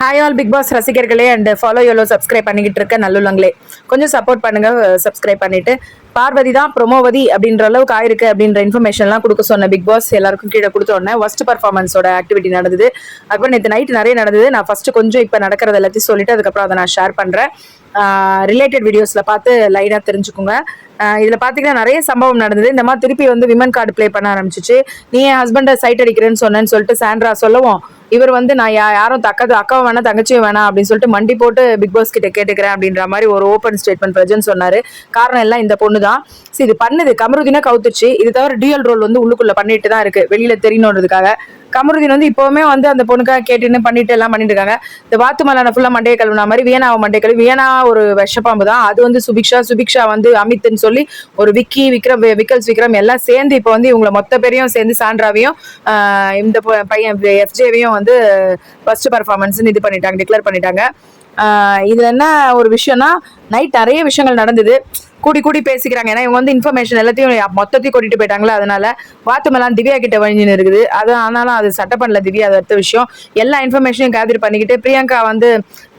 Hi all Bigg Boss ரசிகர்களே and follow yolo subscribe பண்ணிக்கிட்டு இருக்க நல்லுள்ளங்களே. கொஞ்சம் சப்போர்ட் பண்ணுங்க சப்ஸ்கிரைப் பண்ணிட்டு. பார்வதி தான் ப்ரொமோவதி அப்படின்ற அளவுக்கு ஆயிருக்கு அப்படின்ற இன்ஃபர்மேஷன்லாம் கொடுக்க சொன்ன பிக் பாஸ் எல்லாருக்கும் கீழே கொடுத்த உடனே ஃபர்ஸ்ட் பர்ஃபார்மன்ஸோட ஆக்டிவிட்டி நடந்தது. அதுக்கப்புறம் நேற்று நைட் நிறைய நடந்தது. நான் ஃபர்ஸ்ட் கொஞ்சம் இப்போ நடக்கிறது எல்லாத்தையும் சொல்லிட்டு அதுக்கப்புறம் அதை நான் ஷேர் பண்ணுறேன் ரிலேட்டட் வீடியோஸில் பார்த்து லைனாக தெரிஞ்சுக்கோங்க. இதில் பார்த்தீங்கன்னா நிறைய சம்பவம் நடந்தது. இந்த மாதிரி திருப்பி வந்து விமன் கார்டு ப்ளே பண்ண ஆரம்பிச்சிச்சு. நீ என் ஹஸ்பண்டை சைட் அடிக்கிறேன்னு சொன்னேன்னு சொல்லிட்டு சாண்ட்ரா சொல்லவும் இவர் வந்து நான் யா- யாரும் தக்கது அக்காவும் வேணாம் தங்கச்சியும் வேணாம் அப்படின்னு சொல்லிட்டு மண்டி போட்டு பிக் பாஸ் கிட்ட கேட்டுக்கிறேன் அப்படின்ற மாதிரி ஒரு ஓப்பன் ஸ்டேட்மெண்ட் பிரஜன் சொன்னாரு. காரணம் எல்லாம் இந்த பொண்ணு தான் சரி இது பண்ணுது கமருதினா கவுத்துச்சு இது தவிர டிஎல் ரோல் வந்து உள்ளுக்குள்ள பண்ணிட்டு தான் இருக்கு. வெளியில தெரியணுன்றதுக்காக. கமருதீன் வந்து இப்போவுமே வந்து அந்த பொண்ணுக்காக கேட்டுன்னு பண்ணிட்டு எல்லாம் பண்ணிட்டு இருக்காங்க. இந்த வாத்து மலான ஃபுல்லா மண்டையை கழுவுனா மாதிரி வியனாவை மண்டையை கழுவி வியனா ஒரு விஷப்பாம்பு தான். அது வந்து சுபிக்ஷா சுபிக்ஷா வந்து அமித்னு சொல்லி ஒரு விக்கி விக்ரம் விக்கல்ஸ் விக்ரம் எல்லாம் சேர்ந்து இப்போ வந்து இவங்களை மொத்த பேரையும் சேர்ந்து சாண்ட்ராவையும் இந்த பையன் எஃப்ஜேவையும் வந்து ஃபர்ஸ்ட் பர்ஃபார்மன்ஸ்னு இது பண்ணிட்டாங்க டிக்ளேர் பண்ணிட்டாங்க. இது என்ன ஒரு விஷயம்னா நைட் நிறைய விஷயங்கள் நடந்தது. கூடி கூடி பேசிக்கிறாங்க. ஏன்னா இவங்க வந்து இன்ஃபர்மேஷன் எல்லாத்தையும் மொத்தத்தையும் கூட்டிட்டு போயிட்டாங்களா அதனால வாத்துமெல்லாம் திவ்யா கிட்ட வழிஞ்சின்னு இருக்குது. அது ஆனாலும் அது சட்ட பண்ணல திவ்யா அது அடுத்த விஷயம். எல்லா இன்ஃபர்மேஷனையும் கேதர் பண்ணிக்கிட்டு பிரியங்கா வந்து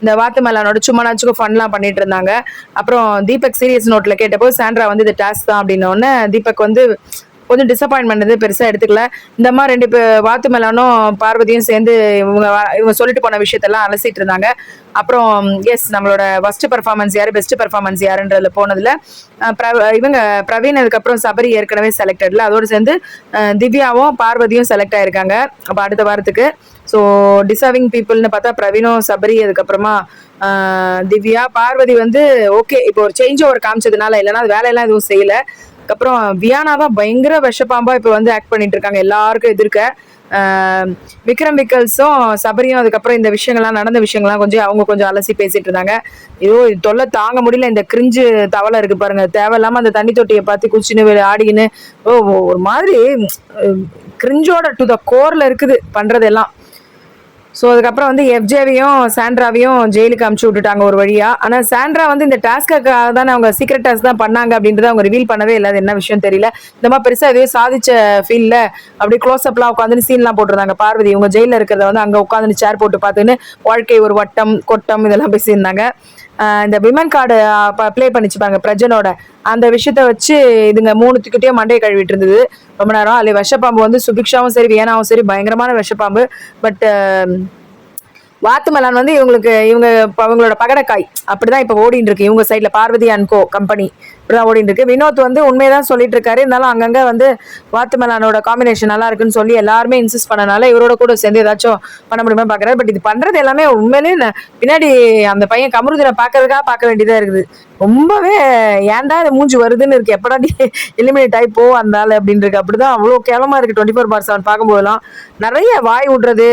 இந்த வாத்துமெல்லானோட சும்மா நாச்சுக்கும் ஃபன்லாம் பண்ணிட்டு இருந்தாங்க. அப்புறம் தீபக் சீரியஸ் நோட்ல கேட்டப்போ சாண்ட்ரா வந்து இது டாஸ்க் தான் அப்படின்னோடனே தீபக் வந்து கொஞ்சம் டிசப்பாயின்மெண்ட் வந்து பெருசா எடுத்துக்கல. இந்த மாதிரி ரெண்டு பேர் வாத்து மேலானும் பார்வதியும் சேர்ந்து இவங்க இவங்க சொல்லிட்டு போன விஷயத்தெல்லாம் அலசிட்டு இருந்தாங்க. அப்புறம் எஸ் நம்மளோட ஃபர்ஸ்ட் பெர்ஃபார்மன்ஸ் யாரு பெஸ்ட் பெர்ஃபார்மன்ஸ் யாருன்றதுல போனதுல இவங்க பிரவீன் அதுக்கப்புறம் சபரி ஏற்கனவே செலக்டட்ல அதோட சேர்ந்து திவ்யாவும் பார்வதியும் செலக்ட் ஆயிருக்காங்க. அப்போ அடுத்த வாரத்துக்கு. ஸோ டிசர்விங் பீப்புள்னு பார்த்தா பிரவீனும் சபரி அதுக்கப்புறமா திவ்யா. பார்வதி வந்து ஓகே இப்போ ஒரு சேஞ்ச் ஓவர் காமிச்சதுனால இல்லைன்னா அது வேலையெல்லாம் எதுவும் செய்யலை. அதுக்கப்புறம் வியானா தான் பயங்கர விஷப்பாம்பா இப்போ வந்து ஆக்ட் பண்ணிட்டு இருக்காங்க. எல்லாருக்கும் எதிர்க்க. விக்ரம் விக்கல்ஸும் சபரியும் அதுக்கப்புறம் இந்த விஷயங்கள்லாம் நடந்த விஷயங்கள்லாம் கொஞ்சம் அவங்க கொஞ்சம் அலசி பேசிட்டு இருந்தாங்க. ஐயோ இது தொல்லை தாங்க முடியல. இந்த கிரிஞ்சு தவளை இருக்கு பாருங்க. தேவையில்லாம அந்த தண்ணி தொட்டியை பார்த்து குச்சின்னு ஆடிக்கின்னு. ஓ ஓ, ஒரு மாதிரி கிரிஞ்சோட டு த கோர்ல இருக்குது பண்றதெல்லாம். ஸோ அதுக்கப்புறம் வந்து எஃப்ஜேவையும் சாண்ட்ராவையும் ஜெயிலுக்கு அமுச்சு விட்டுட்டாங்க ஒரு வழியாக ஆனால் சாண்ட்ரா வந்து இந்த டாஸ்க்காக தானே அவங்க சீக்ரெட் டாஸ்க் தான் பண்ணாங்க அப்படின்றத அவங்க ரிவீல் பண்ணவே இல்லை. அது என்ன விஷயம் தெரியல. இந்த மாதிரி பெருசாக எதுவும் சாதிச்ச ஃபீல்ல அப்படி க்ளோஸ் அப்லாம் உட்காந்து சீன்லாம் போட்டிருந்தாங்க. பார்வதி இவங்க ஜெயிலில் இருக்கிறத வந்து அங்கே உட்காந்து சேர் போட்டு பார்த்துன்னு வாழ்க்கை ஒரு வட்டம் கொட்டம் இதெல்லாம் பேசியிருந்தாங்க. இந்த விமன் கார்டு ப்ளே பண்ணிச்சு பாருங்க பிரஜனோட. அந்த விஷயத்த வச்சு இதுங்க மூணுத்துக்கிட்டே மண்டையை கழுவிட்டு இருந்தது. ரொம்ப நேரம். அதில் விஷப்பாம்பு வந்து சுபிக்ஷாவும் சரி வியனாவும் சரி பயங்கரமான விஷப்பாம்பு. பட் வாத்து மலான் வந்து இவங்களுக்கு இவங்க இவங்களோட அவங்களோட பகடக்காய். அப்படிதான் இப்போ ஓடிட்டு இருக்கு இவங்க சைட்ல பார்வதி அண்ட் கோ கம்பெனி இப்படிதான் ஓடிட்டு இருக்கு வினோத் வந்து உண்மையதான் சொல்லிட்டு இருக்காரு இருந்தாலும் அங்கங்க வந்து வாத்து மலானோட காம்பினேஷன் நல்லா இருக்குன்னு சொல்லி எல்லாருமே இன்சிஸ்ட் பண்ணனால இவரோட கூட சேர்ந்து ஏதாச்சும் பண்ண முடியுமா பாக்குறாரு பட் இது பண்றது எல்லாமே உண்மையிலே பின்னாடி அந்த பையன் கமருதனை பார்க்கறதுக்காக பார்க்க வேண்டியதா இருக்குது. ரொம்பவே ஏன்டா இது மூஞ்சி வருதுன்னு இருக்கு. எப்படா எலிமினேட் ஆகி போ அந்த ஆள் அப்படின்னு இருக்கு அப்படிதான் அவ்வளோ கேவலமா இருக்கு. டுவெண்ட்டி ஃபோர் பார் செவன் பார்க்கும்போதெல்லாம். நிறைய வாய் விடுறது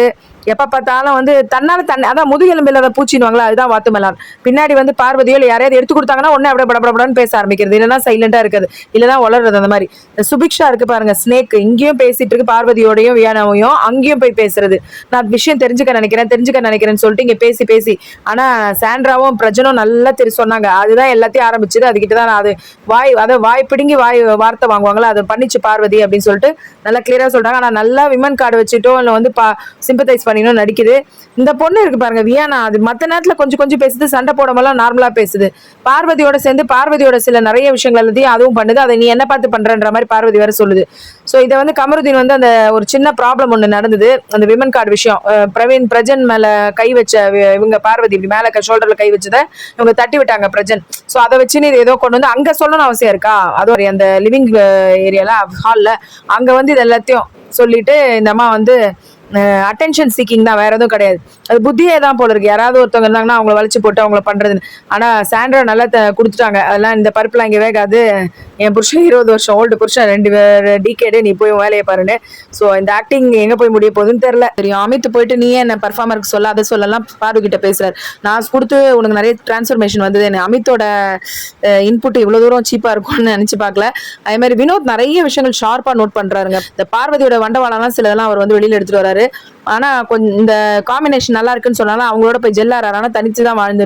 எப்ப பார்த்தாலும் வந்து தன்னால தன் அதான் முதுகெலும்பு இல்லாத பூச்சின்னுவாங்களா அதுதான் வாத்து மலான் பின்னாடி வந்து பார்வதியோ இல்லை யாரையாவது எடுத்து கொடுத்தாங்கன்னா ஒன்னே அப்படியே படபடன்னு பேச ஆரம்பிக்கிறது. இல்லைன்னா சைலண்டா இருக்குது. இல்லைனா வளர்றது அந்த மாதிரி. சுபிக்ஷா இருக்கு பாருங்க ஸ்னேக் இங்கேயும் பேசிட்டு இருக்கு பார்வதியோடையும் வியானவையும். அங்கேயும் போய் பேசுறது. நான் விஷயம் தெரிஞ்சுக்க நினைக்கிறேன் தெரிஞ்சுக்க நினைக்கிறேன்னு சொல்லிட்டு இங்க பேசி பேசி. ஆனா சாண்ட்ராவும் பிரஜனும் நல்லா தெரி சொன்னாங்க. அதுதான் எல்லாத்தையும் ஆரம்பிச்சது. அதுகிட்ட தான் நான் அது வாய் அதை வாய் பிடுங்கி வாய் வார்த்தை வாங்குவாங்களா அதை பண்ணிச்சு பார்வதி அப்படின்னு சொல்லிட்டு நல்லா கிளியரா சொல்றாங்க. ஆனா நல்லா விமன் கார்டு வச்சுட்டோ இல்லை வந்து பா சிம்பத்தைஸ் பண்ணி பண்ணினோம் நடிக்குது. இந்த பொண்ணு இருக்கு பாருங்க வியானா. அது மற்ற நேரத்தில் கொஞ்சம் கொஞ்சம் பேசுது சண்டை போடாமலாம் நார்மலாக பேசுது. பார்வதியோட சேர்ந்து பார்வதியோட சில நிறைய விஷயங்கள் எல்லாத்தையும் அதுவும் பண்ணுது. அதை நீ என்ன பார்த்து பண்ணுறன்ற மாதிரி பார்வதி வேற சொல்லுது. ஸோ இதை வந்து கமருதீன் வந்து அந்த ஒரு சின்ன ப்ராப்ளம் ஒன்று நடந்தது. அந்த விமன் கார்டு விஷயம். பிரவீன் பிரஜன் மேலே கை வச்ச இவங்க பார்வதி இப்படி மேலே ஷோல்டரில் கை வச்சதை இவங்க தட்டி விட்டாங்க பிரஜன். ஸோ அதை வச்சுன்னு இது ஏதோ கொண்டு வந்து அங்கே சொல்லணும்னு அவசியம் இருக்கா? அது ஒரு அந்த லிவிங் ஏரியால ஹாலில் அங்கே வந்து இது எல்லாத்தையும் சொல்லிட்டு இந்த அம்மா வந்து அட்டென்ஷன் சீக்கிங் தான் வேற எதுவும் கிடையாது. அது புத்தியே தான் போல இருக்கு. யாராவது ஒருத்தவங்க இருந்தாங்கன்னா அவங்கள வலிச்சு போட்டு அவங்கள பண்றதுன்னு. ஆனா சாண்ட்ரா நல்லா த- கொடுத்துட்டாங்க. அதெல்லாம் இந்த பருப்புலாம் இங்கே வேகாது. என் புருஷன் இருபது வருஷம் ஓல்டு புருஷன் ரெண்டு டிகேடு நீ போய் வேலையை பாருன்னு. ஸோ இந்த ஆக்டிங் எங்க போய் முடிய போகுதுன்னு தெரியல. தெரியும் அமித் போயிட்டு நீ என்ன பர்ஃபார்மருக்கு சொல்ல அதை சொல்லலாம். பாரு கிட்ட பேசுறாரு. நான் கொடுத்து உனக்கு நிறைய டிரான்ஸ்ஃபர்மேஷன் வந்தது. எனக்கு அமித்தோட இன்புட் இவ்வளவு தூரம் சீப்பா இருக்கும்னு நினைச்சு பார்க்கல. அதே மாதிரி வினோத் நிறைய விஷயங்கள் ஷார்ப்பா நோட் பண்றாருங்க. இந்த பார்வதியோட வண்டவாளம்லாம் சிலதெல்லாம் அவர் வந்து வெளியில எடுத்துட்டு வராரு. இருந்தாரு ஆனா கொஞ்சம் இந்த காம்பினேஷன் நல்லா இருக்குன்னு சொன்னாலும் அவங்களோட போய் ஜெல்லாரானா ஆனா தான் வாழ்ந்து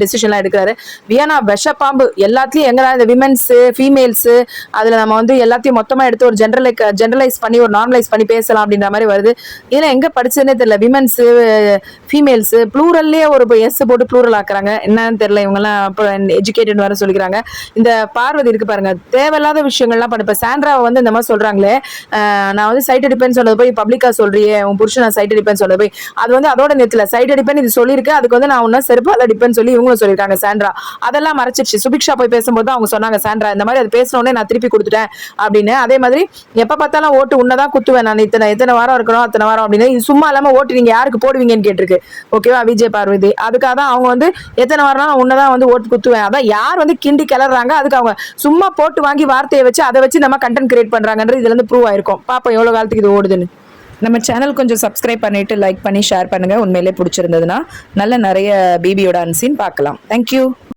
டெசிஷன்லாம் எடுக்கிறாரு. வியனா வெஷப்பாம்பு எல்லாத்துலேயும் எங்க இந்த விமென்ஸ் ஃபீமேல்ஸ் அதுல நம்ம வந்து எல்லாத்தையும் மொத்தமா எடுத்து ஒரு ஜென்ரலை ஜென்ரலைஸ் பண்ணி ஒரு நார்மலைஸ் பண்ணி பேசலாம் அப்படின்ற மாதிரி வருது. இதெல்லாம் எங்க படிச்சதுன்னே தெரியல. விமென்ஸ் ஃபீமேல்ஸ் ப்ளூரல்லே ஒரு எஸ் போட்டு ப்ளூரல் ஆக்குறாங்க. என்னன்னு தெரியல இவங்கெல்லாம் அப்புறம் எஜுகேட்டட் வர சொல்லிக்கிறாங்க. இந்த பார்வதி இருக்கு பாருங்க. தேவையில்லாத விஷயங்கள்லாம் பண்ண இப்ப சாண்ட்ராவை வந்து இந்த மாதிரி சொல்றாங்களே நான் வந்து சைட் எடுப்பேன்னு சொன்னது போய் பப்ளிக்கா சொல்றியே உன் புருஷன் நான் சைட் அடிப்பேன்னு சொன்னது போய் அது வந்து அதோட நேரத்தில் சைட் அடிப்பேன் இது சொல்லியிருக்கு. அதுக்கு வந்து நான் உன்ன செருப்பால் அடிப்பேன்னு சொல்லி இவங்களும் சொல்லியிருக்காங்க சாண்ட்ரா. அதெல்லாம் மறைச்சிருச்சு. சுபிக்ஷா போய் பேசும்போது அவங்க சொன்னாங்க சாண்ட்ரா இந்த மாதிரி அது பேசினோடனே நான் திருப்பி கொடுத்துட்டேன் அப்படின்னு. அதே மாதிரி எப்போ பார்த்தாலும் ஓட்டு உன்னதான் குத்துவேன் நான். இத்தனை எத்தனை வாரம் இருக்கணும் அத்தனை வாரம் அப்படின்னு. இது சும்மா இல்லாமல் ஓட்டு நீங்கள் யாருக்கு போடுவீங்கன்னு கேட்டிருக்கு. ஓகேவா விஜய் பார்வதி. அதுக்காக தான் அவங்க வந்து எத்தனை வாரம் உன்னதான் வந்து ஓட்டு குத்துவேன். அதான் யார் வந்து கிண்டி கிளறாங்க அதுக்கு அவங்க சும்மா போட்டு வாங்கி வார்த்தையை வச்சு அதை வச்சு நம்ம கண்டென்ட் கிரியேட் பண்ணுறாங்கன்றது இதுல இருந்து ப்ரூவ் ஆயிருக்கும். பாப்போம் எவ்வளோ காலத்துக்கு இது ஓடுதுன்னு. நம்ம சேனல் கொஞ்சம் சப்ஸ்கிரைப் பண்ணிட்டு லைக் பண்ணி ஷேர் பண்ணுங்க. உண்மையிலே பிடிச்சிருந்ததுன்னா நல்ல நிறைய பேபியோட அன்சீன் பார்க்கலாம். தேங்க்யூ